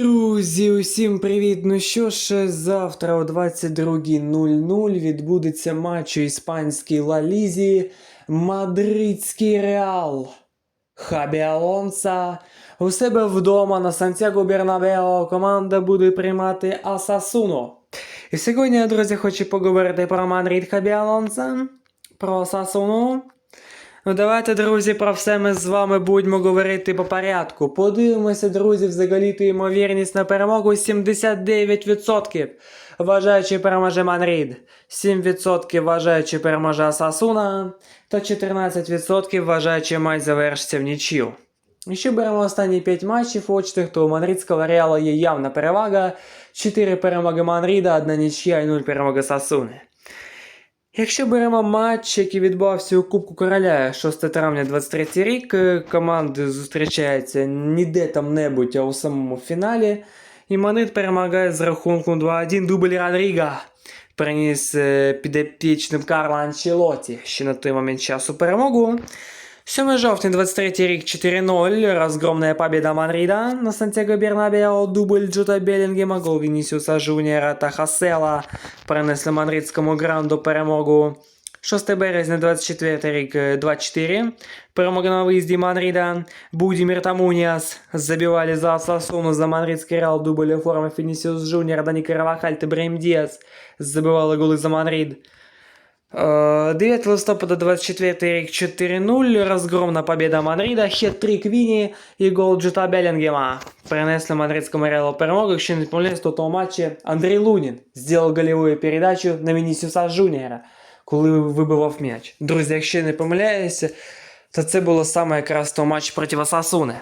Друзі, усім привіт! Ну що ж, завтра о 22.00 відбудеться матч у іспанській Ла Лізі Мадридський Реал. Хабі Алонса у себе вдома на Сантьяго Бернабео команда буде приймати Асасуно. І сьогодні, друзі, хочу поговорити про Мадрид Хабі Алонса, про Асасуну. Ну давайте, друзі, про все ми з вами будемо говорити по порядку. Подивимося, друзі, взагалі то ймовірність на перемогу 79%. Вважаючи переможе Манрід, 7% вважаючи переможе Асасуна, та 14% вважаючи матч завершиться в нічю. Якщо беремо останні 5 матчів очних, то у Мадридського Реала є явна перевага. 4 перемоги Манріда, 1 нічия і 0 перемоги Сасуни. Якщо беремо матч, який відбувався у Кубку Короля 6 травня 23 рік, е, команди зустрічаються ніде там небудь, а у самому фіналі. І Манит перемагає з рахунком 2-1 дубль Ранріга. Приніс е, підопічним Карла Анчелоті ще на той момент часу перемогу. 7 жовтня 23 рік 4-0. Разгромная победа Мадрида на Сантьяго Бернабео. Дубль Джута Белінгема, гол Вінісіуса Жуніора та Хасела принесли мадридському гранду перемогу. 6 березня 24 рік е, 2-4. Перемога на виїзді Мадрида. Будімір та Муніас забивали за Сасуну за мадридський Реал дубль у формі Фінісіус Жуніор, Дані Каравахаль та Брейм Діас забивали голи за Мадрид. Е, 9 листопада 24 рік 4-0. Розгромна победа Мадрида. Хет-трик Віні і гол Джута Белінгема. Принесли мадридському Реалу перемогу. Якщо не помиляюсь, то тому матчі Андрій Лунін зробив голевую передачу на Вінісіуса Жуніора, коли вибивав м'яч. Друзі, якщо не помиляюся, то це було саме якраз той матч проти Сасуни.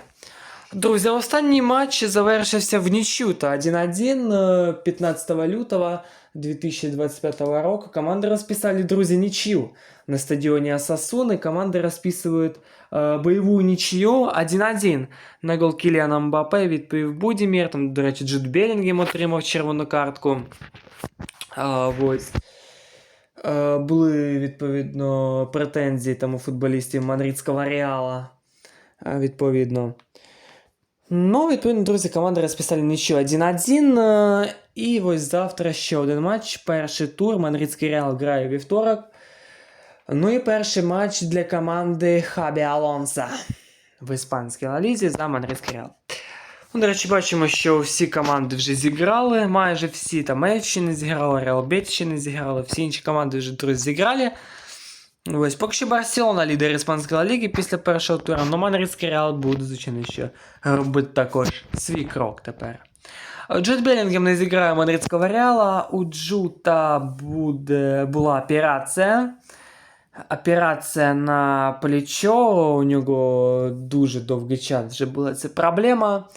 Друзі, останній матч завершився в нічю та 1-1 е, 15 лютого 2025 року. Команди розписали, друзі, нічю. На стадіоні Асасуни команди розписують е, бойову нічю 1-1. На гол Кіліана Мбапе відповів Будімір. Там, до речі, Джуд Белінгем отримав червону картку. А, ось. Е, були, відповідно, претензії там у футболістів Мадридського Реала. Е, відповідно. Ну, відповідно, друзі, команди розписали нічого 1-1. е, І ось завтра ще один матч. Перший тур. Мадридський Реал грає вівторок. Ну і перший матч для команди Хабі Алонса в іспанській лалізі за Мадридський Реал. Ну, до речі, бачимо, що всі команди вже зіграли, майже всі там не зіграли, Реал Бет зіграли, всі інші команди вже друзі зіграли. Ось, поки що Барселона лідер іспанської ліги після першого тура, але Мадридський Реал буде, звичайно, ще робити також свій крок тепер. Джет Белінгем не зіграє Мадридського Реала. У Джута буде, була операція. Операція на плечо. У нього дуже довгий час вже була ця проблема.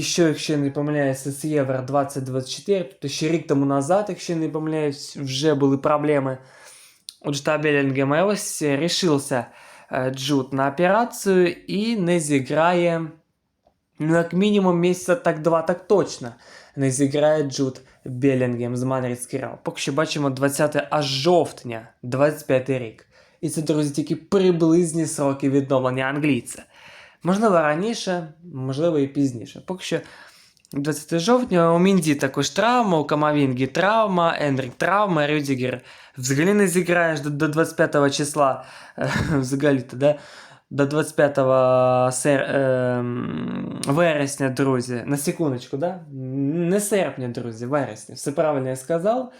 Що, якщо не помиляюся, з Євро 2024, тобто ще рік тому назад, якщо не помиляюсь, вже були проблеми у Джута Белінгема. І ось рішився е, на операцію і не зіграє, ну, як мінімум, місяця так два, так точно. Не зіграє Джуд Белінгем з Мадридський Реал. Поки що бачимо 20 аж жовтня, 25 рік. І це, друзі, тільки приблизні сроки відновлення англійця. Можливо, раніше, можливо, і пізніше. Поки що 20 жовтня у Мінді також травма, у Камавінгі травма, Ендрік травма, Рюдігер взагалі не зіграєш до, до 25 числа. е, Взагалі-то, да? До 25 сер... е, вересня, друзі. На секундочку, да? Не серпня, друзі, вересня. Все правильно я сказав.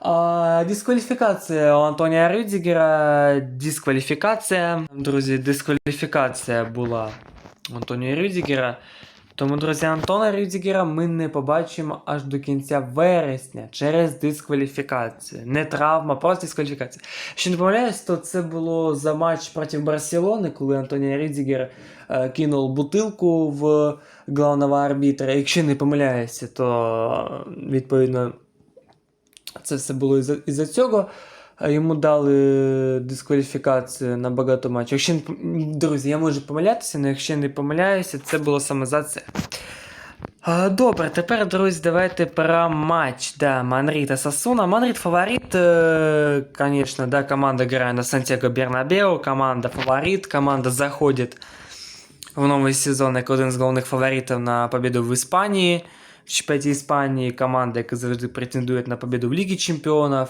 А, дискваліфікація у Антонія Рюдігера. Дискваліфікація. Друзі, дискваліфікація була у Антонія Рюдігера. Тому, друзі, Антона Рюдігера ми не побачимо аж до кінця вересня через дискваліфікацію. Не травма, просто дискваліфікація. Якщо не помиляюсь, то це було за матч проти Барселони, коли Антонія Рюдігер е, кинув бутилку в главного арбітра. Якщо не помиляюся, то відповідно це все було із-за цього. А Йому дали дискваліфікацію на багато матчів. Якщо не пом- друзі, я можу помилятися, але якщо не помиляюся, це було саме за це. А, Добре, тепер, друзі, давайте про матч. Да, Манрід та Сасуна. Манрід фаворит, э, конечно, да, команда грає на Сантьяго Бернабео, команда фаворит, команда заходит в новий сезон як один з головних фаворитів на побіду в Іспанії. В чемпіонаті Іспанії команда, яка завжди претендує на побіду в Лігі Чемпіонів.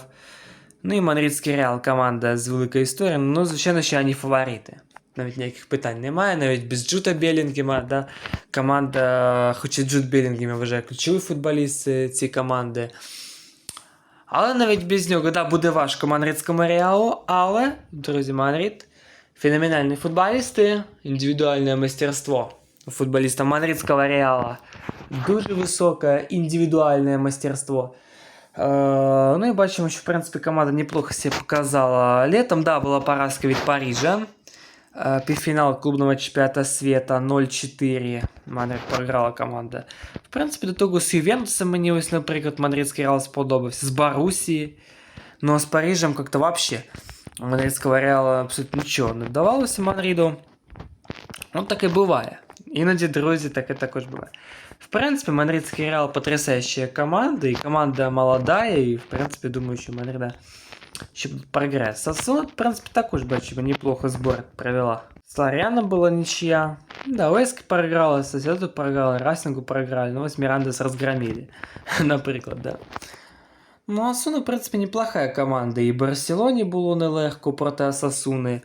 Ну і Мадридський Реал команда з великої історії. Ну, звичайно, що вони фаворити. Навіть ніяких питань немає, навіть без Джута Белінгема, да, команда, хоч і Джуд Белінгем, я вважаю, ключовий футболіст е, цієї команди. Але навіть без нього да, буде важко Мадридському Реалу, але, друзі, Мадрид феноменальні футболісти, індивідуальне мастерство у футболіста Мадридського Реала. Дуже високе індивідуальне мастерство. Е, ну і бачимо, що в принципі команда неплохо себе показала летом. Да, була поразка від Парижа. Е, Півфінал клубного чемпіоната света 0-4. Мадрид програла команда. В принципі, до того з Ювентусом мені ось, наприклад, Мадридський Реал сподобався. З Барусі. Ну а з Парижем как-то вообще Мадридського Реала абсолютно нічого не вдавалося Мадриду. Ну, так і буває. Іноді, друзі, таке також буває. В принципі, Мадридський Реал потрясающая команда, і команда молодая, і в принципі, думаю, що Мадрида ще буде прогрес. Сосуд, в принципі, також бачимо, неплохо збор провела. Сларяна була нічия. Да, Леска програла, Соседу програла, Расингу програли, ну ось Мирандес разгромили, наприклад, да. Ну, Асуна, в принципі, неплохая команда. І Барселоні було нелегко проти Асасуни.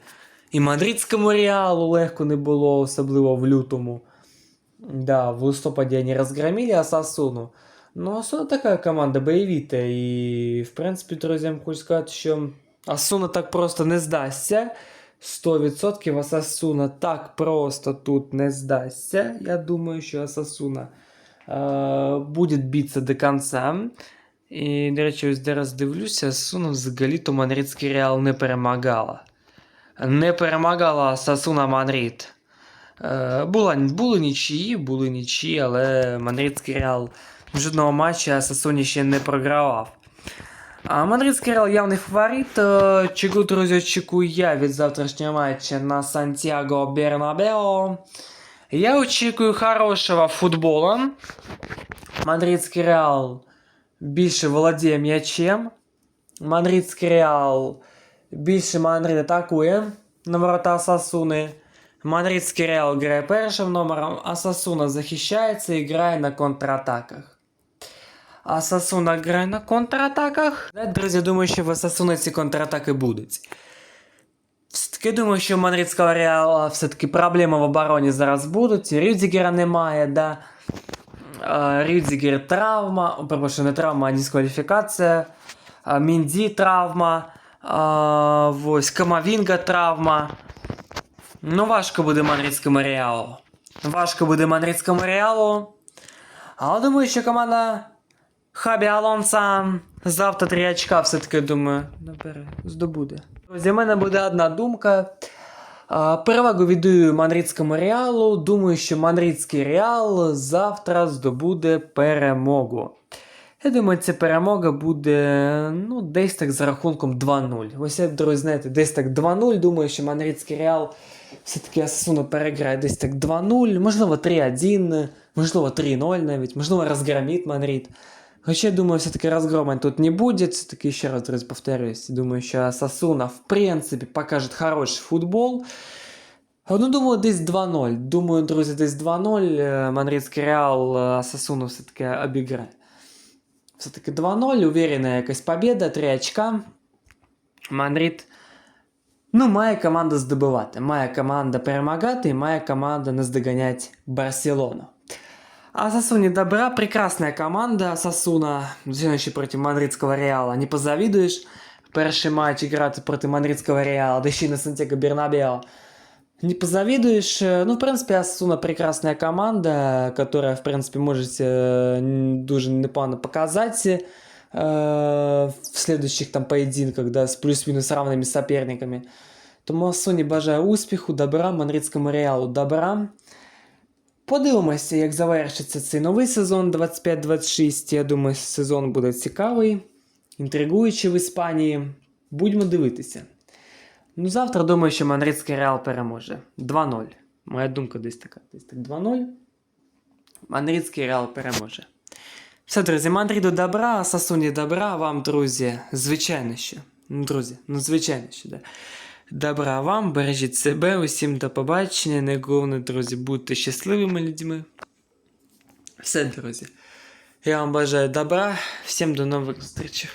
І Мадридському Реалу легко не було, особливо в лютому. Да, в листопаді вони розгромили Асасуну. Ну, Асуна така команда боєвіта. І, в принципі, вам хочу сказати, що Асуна так просто не здасться. 100% Асасуна так просто тут не здасться. Я думаю, що Асасуна е, буде битися до кінця. І, до речі, ось зараз дивлюся, Сасуна взагалі то Мадридський Реал не перемагала. Не перемагала Сасуна Мадрид. Е, була, були нічиї, були нічиї, але Мадридський Реал жодного матча Сасуні ще не програвав. А Мадридський Реал явний фаворит. Е, Чого, друзі, очікую я від завтрашнього матча на Сантьяго Бернабео. Я очікую хорошого футболу. Мадридський Реал більше володіє м'ячем. Мадридський Реал більше Мадрид атакує на ворота Сасуни. Мадридський Реал грає першим номером, а Сасуна захищається і грає на контратаках. А Сасуна грає на контратаках. Друзі, думаю, що в Сасуна ці контратаки будуть. Все-таки думаю, що у Мадридського Реала все-таки проблеми в обороні зараз будуть. Рюдзігера немає, да. Рюдзігер травма, перепрошую, не травма, а дискваліфікація. Мінді травма. Е, Ось Камавінга травма. Ну, важко буде Мадридському Реалу. Важко буде Мадридському Реалу. Але думаю, що команда Хабі Алонса завтра 3 очка все-таки, думаю, набере, здобуде. Друзі, в мене буде одна думка. А, Перевагу віддаю Мадридському Реалу. Думаю, що Мадридський Реал завтра здобуде перемогу. Я думаю, ця перемога буде ну, десь так за рахунком 2-0. Ось я, друзі, знаєте, десь так 2-0. Думаю, що Мадридський Реал все-таки Асуну переграє десь так 2-0, можливо 3-1, можливо 3-0 навіть, можливо розгромить Мадрид. Хоча, я думаю, все-таки разгрома тут не будет. Все-таки еще раз, друзья, повторюсь. Думаю, що Сасуна, в принципі, покажет хороший футбол. Ну, думаю, десь 2-0. Думаю, друзі, десь 2-0. Е, Мадридський Реал е, Сасуну все-таки обіграє. Все-таки 2-0. Уверена якась победа, 3 очка. Мадрид. Ну, має команда здобувати. Має команда перемагати, і має команда наздоганять Барселону. А Сасуне добра, прекрасная команда Сасуна, еще против Мадридского Реала. Не позавидуешь. Перший матч играть против Мадридского Реала, да еще и на Сантьяго Бернабео. Не позавидуешь. Ну, в принципе, Асуна прекрасная команда, которая, в принципе, может э, дуже непогано показать э, в следующих там поединках, да, с плюс-минус равными соперниками. Тому Асуні бажаю успіху, добра, Мадридському Реалу добра. Подивимося, як завершиться цей новий сезон 25-26. Я думаю, сезон буде цікавий, інтригуючий в Іспанії. Будьмо дивитися. Ну, завтра думаю, що Мадридський Реал переможе. 2-0. Моя думка десь така. Десь так 2-0. Мадридський Реал переможе. Все, друзі, Мадриду добра, Сасуні добра, вам, друзі, звичайно що. Ну, друзі, ну звичайно що, да. Добра вам, бережіть себе, усім до побачення. Найголовніше, друзі, будьте щасливими людьми. Все, друзі. Я вам бажаю добра, всім до нових зустрічей.